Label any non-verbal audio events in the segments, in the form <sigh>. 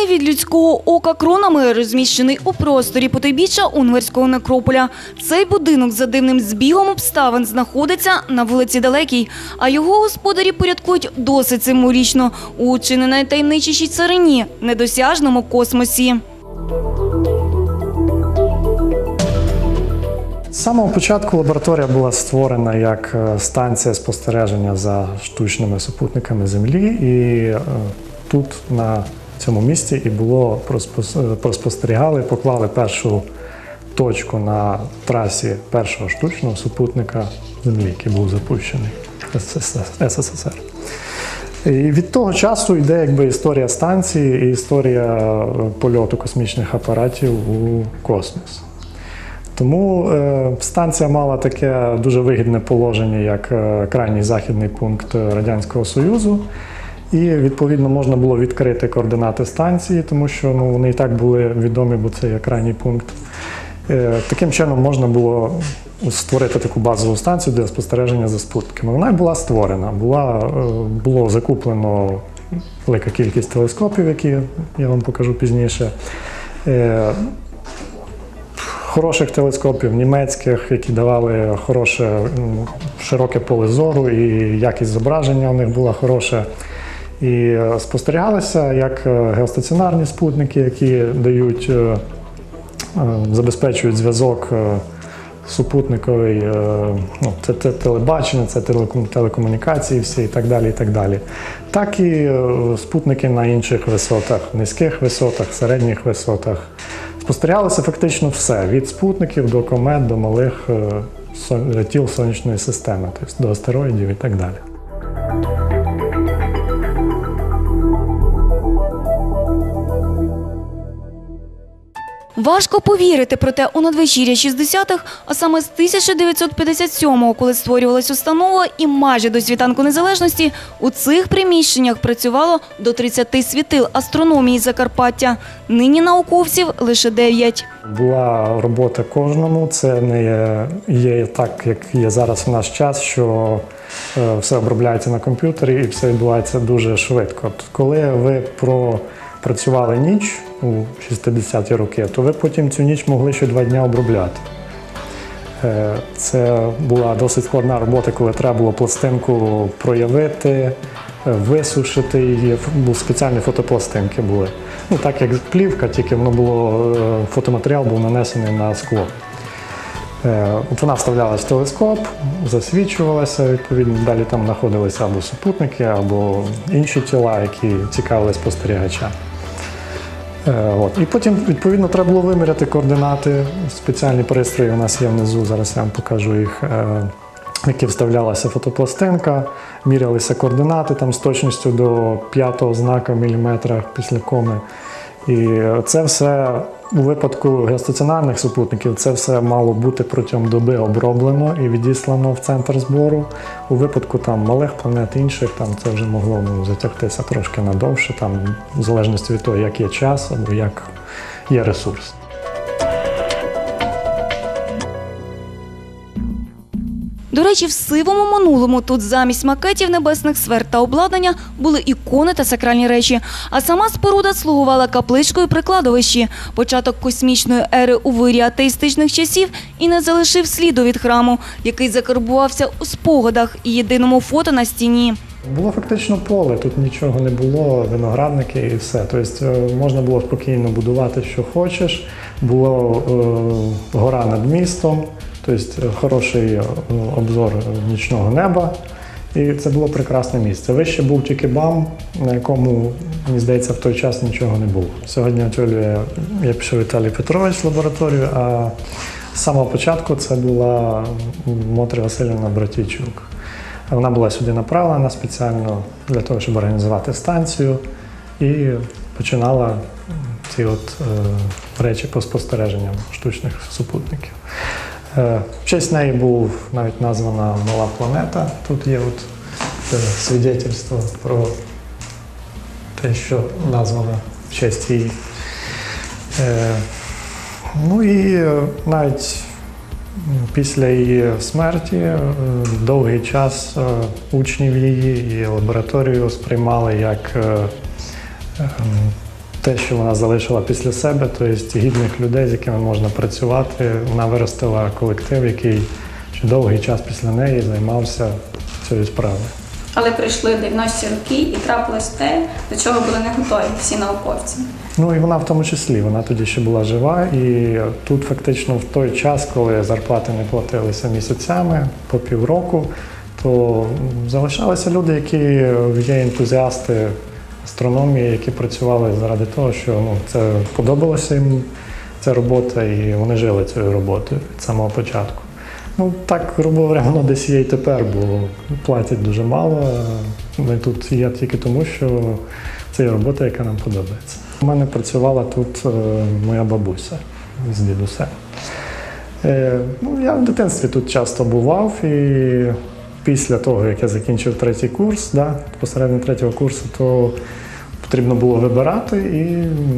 захований від людського ока кронами, розміщений у просторі потойбіччя Унверського некрополя. Цей будинок за дивним збігом обставин знаходиться на вулиці Далекій, а його господарі порядкують досить символічно у чи не царині – недосяжному космосі. З самого початку лабораторія була створена як е, станція спостереження за штучними супутниками Землі, і е, тут на цьому місці і було е, проспостерігали, поклали першу точку на трасі першого штучного супутника Землі, який був запущений СССР. І від того часу йде якби історія станції і історія е, польоту космічних апаратів у космос. Тому е, станція мала таке дуже вигідне положення, як е, крайній західний пункт Радянського Союзу. І відповідно можна було відкрити координати станції, тому що ну, вони і так були відомі, бо це є крайній пункт. Е, таким чином можна було створити таку базову станцію для спостереження за спутниками. Вона була створена. Була, е, було закуплено велика кількість телескопів, які я вам покажу пізніше. Е, хороших телескопів німецьких, які давали хороше, широке поле зору, і якість зображення у них була хороша. І е, спостерігалися як е, геостаціонарні спутники, які дають, е, забезпечують зв'язок супутниковий, ну, це, це телебачення, це телекомунікації всі і так далі. і так далі. Так і спутники на інших висотах, низьких висотах, середніх висотах. Спостерігалося фактично все: від спутників до комет, до малих тіл сонячної системи, тобто до астероїдів і так далі. Важко повірити, проте у надвечір'я 60-х, а саме з 1957-го, коли створювалась установа, і майже до світанку незалежності, у цих приміщеннях працювало до 30 світил астрономії Закарпаття. Нині науковців лише 9. Була робота кожному. Це не є, так, як є зараз в наш час, що е, все обробляється на комп'ютері і все відбувається дуже швидко. Коли ви пропрацювали ніч у 60-ті роки, то ви потім цю ніч могли ще два дні обробляти. Е, Це була досить складна робота, коли треба було пластинку проявити, е, висушити її. Спеціальні фотопластинки були. Ну так як плівка, тільки воно було е, фотоматеріал був нанесений на скло. От вона вставлялася в телескоп, засвічувалася, відповідно, далі там знаходилися або супутники, або інші тіла, які цікавили спостерігача. Е, От. І потім, відповідно, треба було виміряти координати. Спеціальні пристрої у нас є внизу, зараз я вам покажу їх, е, в які вставлялася фотопластинка, мірялися координати там, з точністю до п'ятого знака міліметра після коми. І це все у випадку геостаціонарних супутників, це все мало бути протягом доби оброблено і відіслано в центр збору. У випадку там малих планет інших, там це вже могло ну, затягтися трошки надовше, там, в залежності від того, як є час або як є ресурс. До речі, в сивому минулому тут замість макетів небесних сфер та обладнання були ікони та сакральні речі. А сама споруда слугувала капличкою при кладовищі. Початок космічної ери у вирі атеїстичних часів і не залишив сліду від храму, який закарбувався у спогадах і єдиному фото на стіні. Було фактично поле, тут нічого не було, виноградники і все. Тобто е, можна було спокійно будувати, що хочеш. Було е, гора над містом, тобто е, хороший е, обзор нічного неба. І це було прекрасне місце. Вище був тільки БАМ, на якому, мені здається, в той час нічого не було. Сьогодні очолює, я пішов Віталій Петрович в лабораторію, а з самого початку це була Мотря Васильівна Братійчук. Вона була сюди направлена спеціально для того, щоб організувати станцію, і починала ці от е, речі по спостереженням штучних супутників. Е, в честь неї був навіть названа Мала планета. Тут є от е, свідетельство про те, що названа в честь її. Е, ну і навіть Після її смерті довгий час учнів її і лабораторію сприймали як ем, те, що вона залишила після себе, тобто гідних людей, з якими можна працювати. Вона виростила колектив, який ще довгий час після неї займався цією справою. Але прийшли 90-ті роки і трапилось те, до чого були не готові всі науковці. Ну і вона в тому числі, вона тоді ще була жива, і тут фактично в той час, коли зарплати не платилися місяцями по півроку, то залишалися люди, які є ентузіасти астрономії, які працювали заради того, що ну, це подобалося їм ця робота, і вони жили цією роботою від самого початку. Ну так, грубо говоря, воно десь є і тепер, бо платять дуже мало. Ми тут є тільки тому, що це є робота, яка нам подобається. У мене працювала тут е, моя бабуся з дідусем. Е, ну, я в дитинстві тут часто бував, і після того, як я закінчив третій курс, да, посередині третього курсу, то потрібно було вибирати, і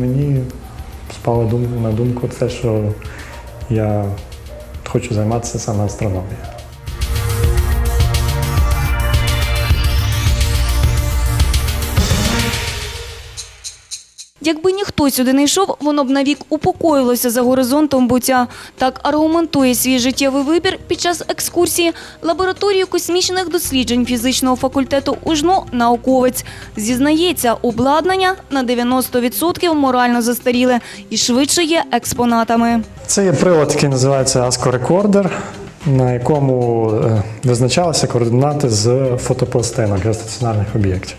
мені спало дум- на думку те, що я хочу займатися саме астрономією. Якби ніхто сюди не йшов, воно б навік упокоїлося за горизонтом буття. Так аргументує свій життєвий вибір під час екскурсії лабораторії космічних досліджень фізичного факультету УЖНО науковець. Зізнається, обладнання на 90% морально застаріле і швидше є експонатами. Це є прилад, який називається Recorder, на якому е, визначалися координати з фотопластинок геостаціонарних об'єктів.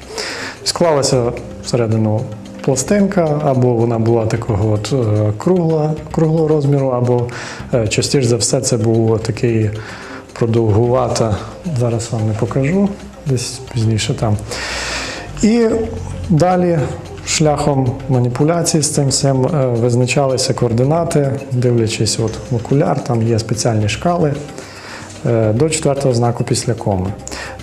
Склалася всередину пластинка, або вона була такого от е, кругла, круглого розміру, або е, частіше за все це був такий продовгувата. Зараз вам не покажу, десь пізніше там. І далі шляхом маніпуляцій з цим всім е, визначалися координати, дивлячись от в окуляр, там є спеціальні шкали до четвертого знаку після коми.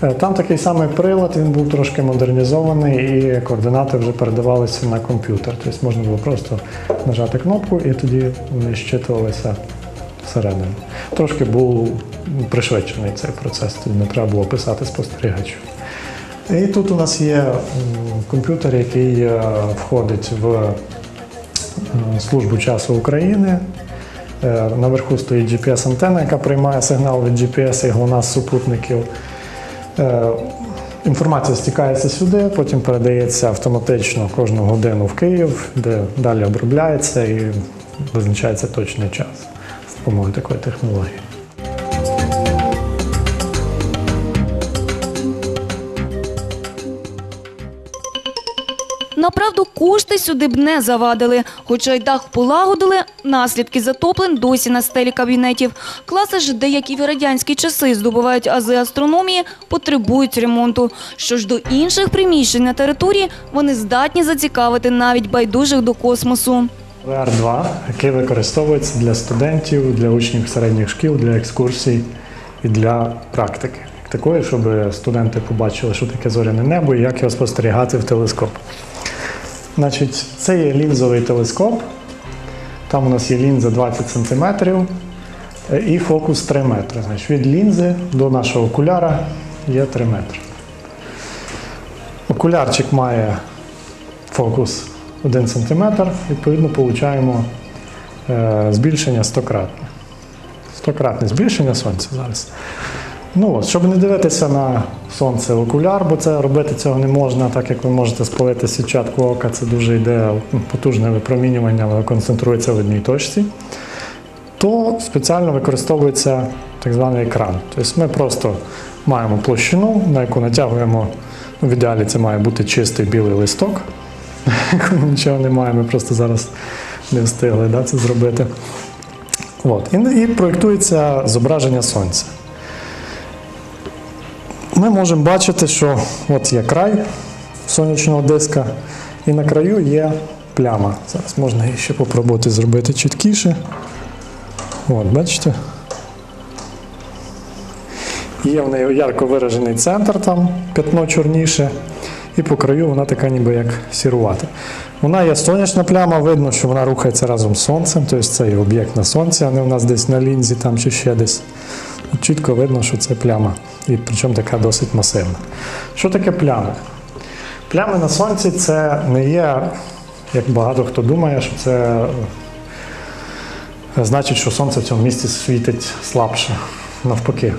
Е, Там такий самий прилад, він був трошки модернізований, і координати вже передавалися на комп'ютер. Тобто можна було просто нажати кнопку і тоді вони щитувалися всередину. Трошки був пришвидшений цей процес, тоді не треба було писати спостерігачу. І тут у нас є комп'ютер, який е, входить в службу часу України. Е, Наверху стоїть GPS-антенна, яка приймає сигнал від GPS і ГЛОНАСС супутників. Е, Інформація стікається сюди, потім передається автоматично кожну годину в Київ, де далі обробляється і визначається точний час з допомогою такої технології. Кошти сюди б не завадили. Хоча й дах полагодили, наслідки затоплень досі на стелі кабінетів. Класи ж, де як і в радянські часи здобувають ази астрономії, потребують ремонту. Що ж до інших приміщень на території, вони здатні зацікавити навіть байдужих до космосу. VR2, який використовується для студентів, для учнів середніх шкіл, для екскурсій і для практики. Такої, щоб студенти побачили, що таке зоряне небо і як його спостерігати в телескоп. Значить, це є лінзовий телескоп. Там у нас є лінза 20 см і фокус 3 метри. Значить, від лінзи до нашого окуляра є 3 метри. Окулярчик має фокус 1 см, відповідно, отримуємо е, збільшення 100-кратне. 100-кратне збільшення сонця зараз. Ну, щоб не дивитися на сонце в окуляр, бо це робити цього не можна, так як ви можете спалити сітчатку ока, це дуже йде потужне випромінювання, воно концентрується в одній точці, то спеціально використовується так званий екран. Тобто ми просто маємо площину, на яку натягуємо, ну, в ідеалі це має бути чистий білий листок, <laughs> нічого немає, ми просто зараз не встигли да, це зробити. От. І, і проєктується зображення сонця. Ми можемо бачити, що от є край сонячного диска, і на краю є пляма. Зараз можна її ще попробувати зробити чіткіше. От, бачите? Є в неї ярко виражений центр, там п'ятно чорніше, і по краю вона така ніби як сірувата. Вона є сонячна пляма, видно, що вона рухається разом з сонцем, тобто це є об'єкт на сонці, а не у нас десь на лінзі там чи ще десь. Чітко видно, що це пляма, і причому така досить масивна. Що таке плями? Плями на сонці це не є, як багато хто думає, що це значить, що сонце в цьому місці світить слабше. Навпаки.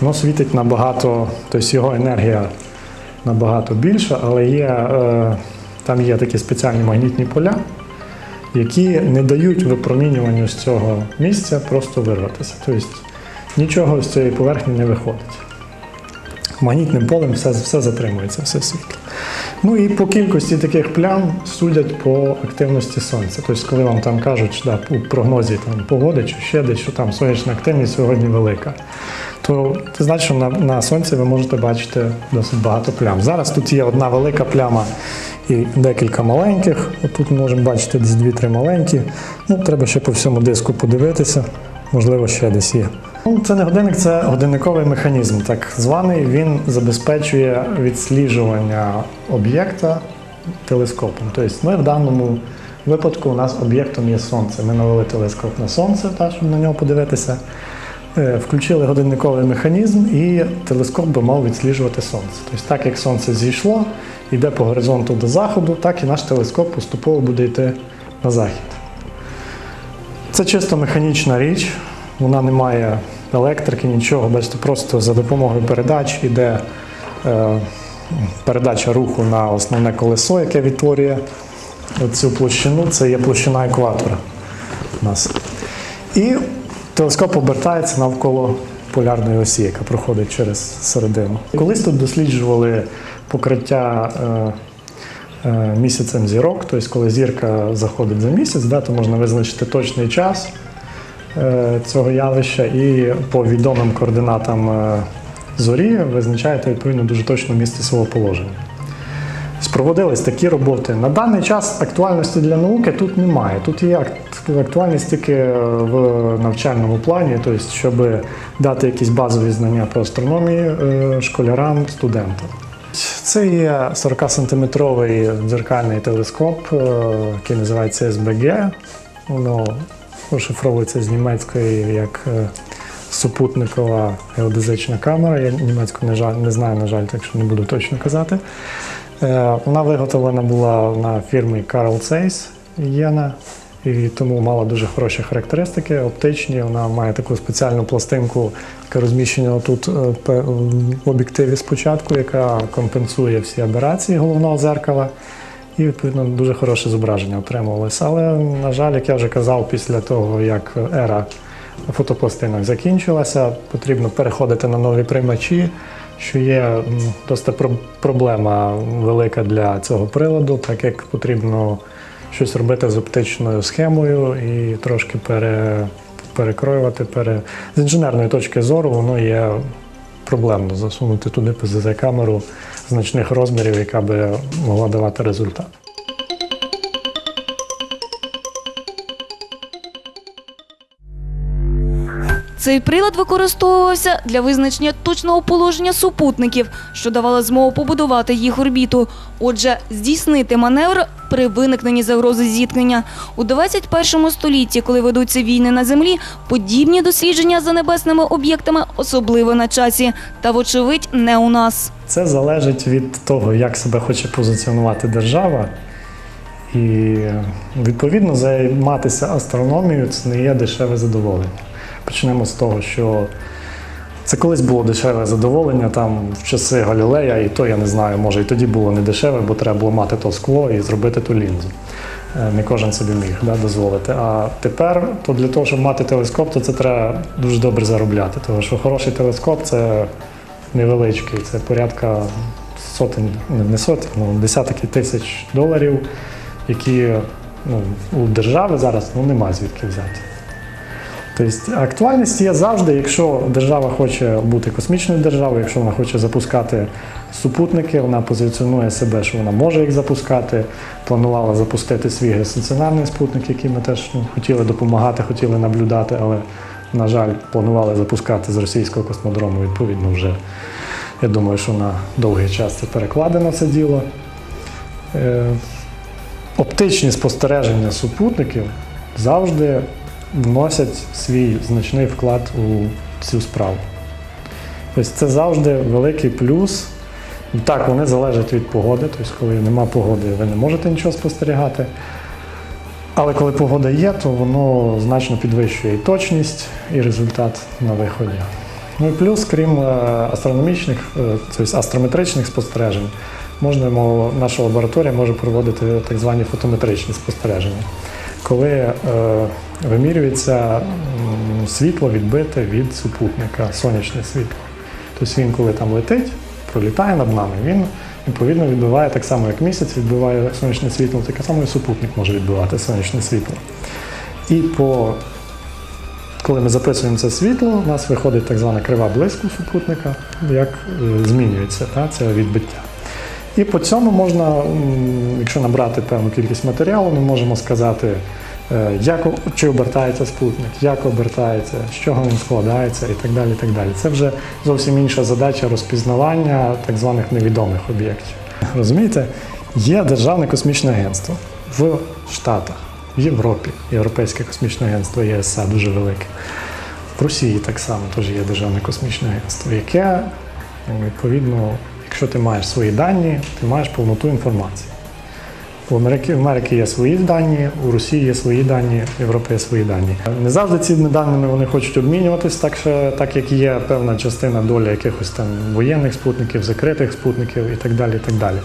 Воно світить набагато, тобто його енергія набагато більша, але є, е, там є такі спеціальні магнітні поля, які не дають випромінюванню з цього місця просто вирватися. Тобто нічого з цієї поверхні не виходить. Магнітним полем все, все затримується, все світло. Ну і по кількості таких плям судять по активності сонця. Тобто, коли вам там кажуть, що да, у прогнозі там, погоди чи ще десь, що там сонячна активність сьогодні велика, то це значить, що на, на сонці ви можете бачити досить багато плям. Зараз тут є одна велика пляма і декілька маленьких. Отут ми можемо бачити десь дві-три маленькі. Ну, треба ще по всьому диску подивитися, можливо, ще десь є. Ну, це не годинник, це годинниковий механізм, так званий. Він забезпечує відсліджування об'єкта телескопом. Тобто ми в даному випадку у нас об'єктом є сонце. Ми навели телескоп на сонце, так, щоб на нього подивитися. Е, Включили годинниковий механізм, і телескоп би мав відсліджувати сонце. Тобто, так як сонце зійшло, йде по горизонту до заходу, так і наш телескоп поступово буде йти на захід. Це чисто механічна річ, вона не має електрики, нічого. Бачите, просто за допомогою передач іде е, передача руху на основне колесо, яке відтворює цю площину. Це є площина екватора у нас. І телескоп обертається навколо полярної осі, яка проходить через середину. Колись тут досліджували покриття. Е, е, місяцем зірок, тобто коли зірка заходить за місяць, да, то можна визначити точний час цього явища і по відомим координатам е, зорі визначаєте відповідно дуже точно місце свого положення. Спроводились такі роботи. На даний час актуальності для науки тут немає. Тут є актуальність тільки в навчальному плані, тобто, щоб дати якісь базові знання по астрономії е, школярам, студентам. Це є 40-сантиметровий дзеркальний телескоп, е, який називається СБГ. Воно розшифровується з німецької як е, супутникова геодезична камера. Я німецьку не, жаль, не знаю, на жаль, так що не буду точно казати. Е, Вона виготовлена була на фірмі Carl Zeiss Єна, і тому мала дуже хороші характеристики, оптичні. Вона має таку спеціальну пластинку, яка розміщена тут е, в об'єктиві спочатку, яка компенсує всі аберації головного зеркала. І відповідно дуже хороше зображення отримувалося. Але, на жаль, як я вже казав, після того, як ера фотопластинок закінчилася, потрібно переходити на нові приймачі, що є досить проблема велика для цього приладу, так як потрібно щось робити з оптичною схемою і трошки пере, перекроювати. Пере... З інженерної точки зору воно є проблемно засунути туди ПЗЗ-камеру значних розмірів, яка би могла давати результат. Цей прилад використовувався для визначення точного положення супутників, що давало змогу побудувати їх орбіту. Отже, здійснити маневр при виникненні загрози зіткнення. У 21 столітті, коли ведуться війни на землі, подібні дослідження за небесними об'єктами особливо на часі. Та, вочевидь, не у нас. Це залежить від того, як себе хоче позиціонувати держава. І відповідно займатися астрономією це не є дешеве задоволення. Почнемо з того, що це колись було дешеве задоволення там в часи Галілея, і то я не знаю, може і тоді було не дешеве, бо треба було мати то скло і зробити ту лінзу. Е, Не кожен собі міг да, дозволити. А тепер, то для того, щоб мати телескоп, то це треба дуже добре заробляти. Тому що хороший телескоп це невеличкий, це порядка сотень, не- сотень, ну десятки тисяч доларів, які ну, у держави зараз ну, нема звідки взяти. Тобто актуальність є завжди, якщо держава хоче бути космічною державою, якщо вона хоче запускати супутники, вона позиціонує себе, що вона може їх запускати. Планувала запустити свій геостаціонарний спутник, який ми теж ну, хотіли допомагати, хотіли наблюдати, але, на жаль, планували запускати з російського космодрому. Відповідно, вже я думаю, що на довгий час це перекладено це діло. Е, оптичні спостереження супутників завжди вносять свій значний вклад у цю справу. Тобто це завжди великий плюс. Так, вони залежать від погоди, тобто, коли нема погоди, ви не можете нічого спостерігати. Але коли погода є, то воно значно підвищує і точність, і результат на виході. Ну і плюс, крім е, астрономічних, е, тобто астрометричних спостережень, можна, мо- наша лабораторія може проводити так звані фотометричні спостереження, коли е, вимірюється світло відбите від супутника, сонячне світло. Тобто він, коли там летить, пролітає над нами, він відповідно відбиває так само, як місяць відбиває сонячне світло, таке само і супутник може відбивати сонячне світло. І по коли ми записуємо це світло, у нас виходить так звана крива блиску супутника, як е, змінюється та, це відбиття. І по цьому можна, якщо набрати певну кількість матеріалу, ми можемо сказати, е, як, чи обертається спутник, як обертається, з чого він складається і так далі. І так далі. Це вже зовсім інша задача розпізнавання так званих невідомих об'єктів. Розумієте, є Державне космічне агентство в Штатах, в Європі, Європейське космічне агентство ЄСА дуже велике. В Росії так само теж є Державне космічне агентство, яке ну, відповідно, якщо ти маєш свої дані, ти маєш повноту інформації. У Америки, є свої дані, у Росії є свої дані, в Європі є свої дані. Не завжди цими даними вони хочуть обмінюватись, так, що, так як є певна частина доля якихось там воєнних спутників, закритих спутників і так далі. І так далі.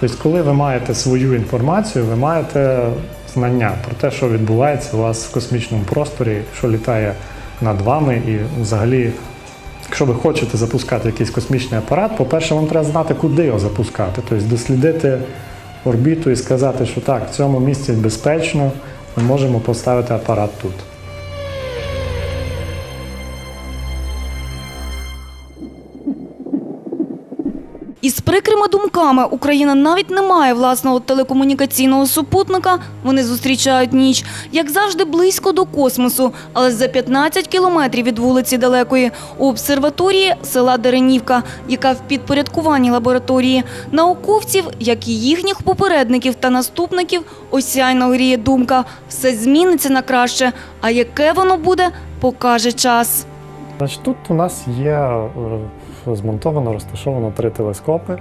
Тобто, коли ви маєте свою інформацію, ви маєте знання про те, що відбувається у вас в космічному просторі, що літає над вами, і взагалі, якщо ви хочете запускати якийсь космічний апарат, по-перше, вам треба знати, куди його запускати, тобто дослідити орбіту і сказати, що так, в цьому місці безпечно, ми можемо поставити апарат тут. Прикрими думками Україна навіть не має власного телекомунікаційного супутника. Вони зустрічають ніч, як завжди, близько до космосу, але за 15 кілометрів від вулиці Далекої у обсерваторії села Деренівка, яка в підпорядкуванні лабораторії науковців, як і їхніх попередників та наступників, осяйно гріє думка. Все зміниться на краще. А яке воно буде, покаже час. Значить, тут у нас є е, змонтовано, розташовано три телескопи.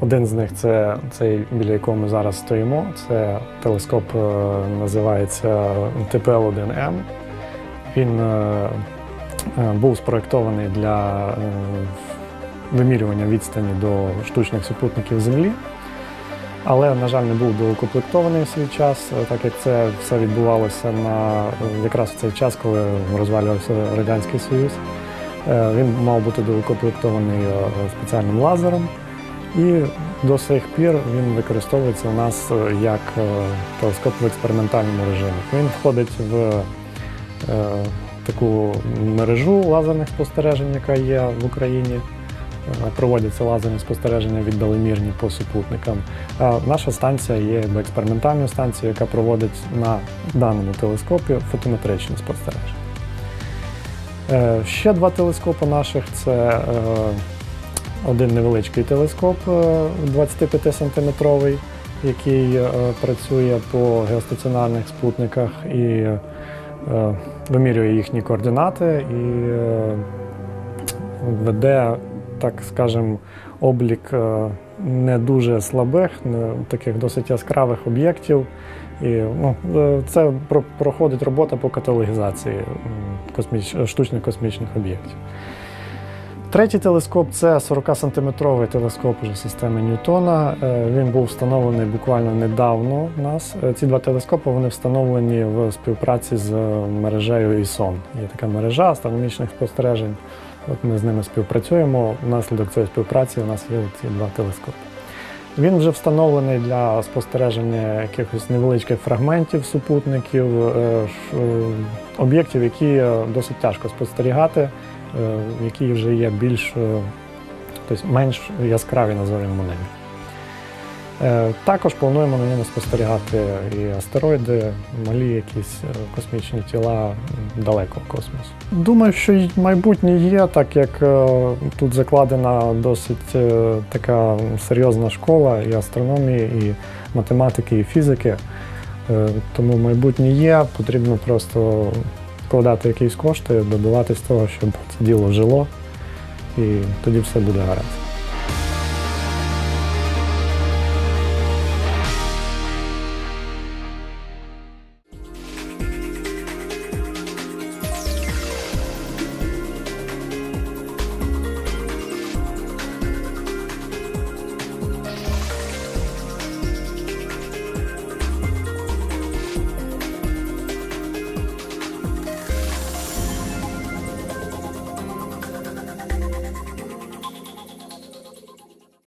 Один з них це цей, біля якого ми зараз стоїмо. Це телескоп е, називається ТПЛ-1М. Він е, е, був спроєктований для вимірювання відстані до штучних супутників Землі. Але, на жаль, не був доукомплектований в свій час, так як це все відбувалося на якраз в цей час, коли розвалювався Радянський Союз. Е, Він мав бути доукомплектований е, спеціальним лазером, і до сих пір він використовується у нас е, як телескоп в експериментальному режимі. Він входить в таку мережу лазерних спостережень, яка є в Україні. Проводяться лазерні спостереження віддалекомірні по супутникам. Наша станція є експериментальною станцією, яка проводить на даному телескопі фотометричні спостереження. Е, Ще два телескопи наших це е, один невеличкий телескоп е, 25 сантиметровий, який е, працює по геостаціонарних спутниках і е, вимірює їхні координати і е, веде, так скажемо, облік е, не дуже слабих, таких досить яскравих об'єктів. І ну, е, це проходить робота по каталогізації косміч... штучних космічних об'єктів. Третій телескоп це 40-сантиметровий телескоп уже системи Ньютона. Е, Він був встановлений буквально недавно у нас. Е, Ці два телескопи вони встановлені в співпраці з мережею ISON. Є така мережа астрономічних спостережень. От ми з ними співпрацюємо. Внаслідок цієї співпраці у нас є ці два телескопи. Він вже встановлений для спостереження якихось невеличких фрагментів супутників, е, е, об'єктів, які досить тяжко спостерігати, е, які вже є більш тобто менш яскраві називаємо. Е, Також плануємо на ньому спостерігати і астероїди, малі якісь е, космічні тіла далеко в космосі. Думаю, що майбутнє є, так як е, тут закладена досить е, така серйозна школа і астрономії, і математики, і фізики. Е, Тому майбутнє є, потрібно просто вкладати якісь кошти, добиватись того, щоб це діло жило, і тоді все буде гаразд.